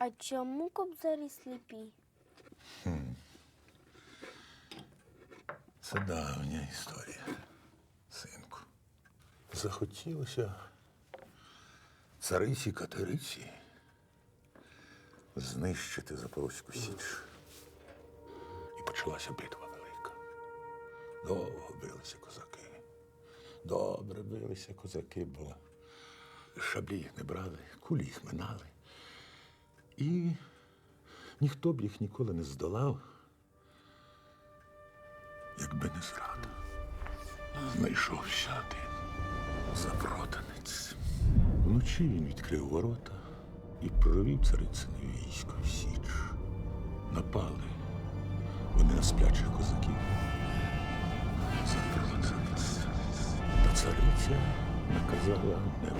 А чому кобзарі сліпі? Це давня історія, синку. Захотілося цариці Катериці знищити Запорозьку Січ. І почалася битва велика. Довго билися козаки. Добре билися козаки, бо шаблі їх не брали, кулі їх минали. І ніхто б їх ніколи не здолав, якби не зрада. Знайшовся один запроданець. Вночі він відкрив ворота і провів царицине військо в Січ. Напали вони на сплячих козаків. Запроданець. Та цариця наказала не.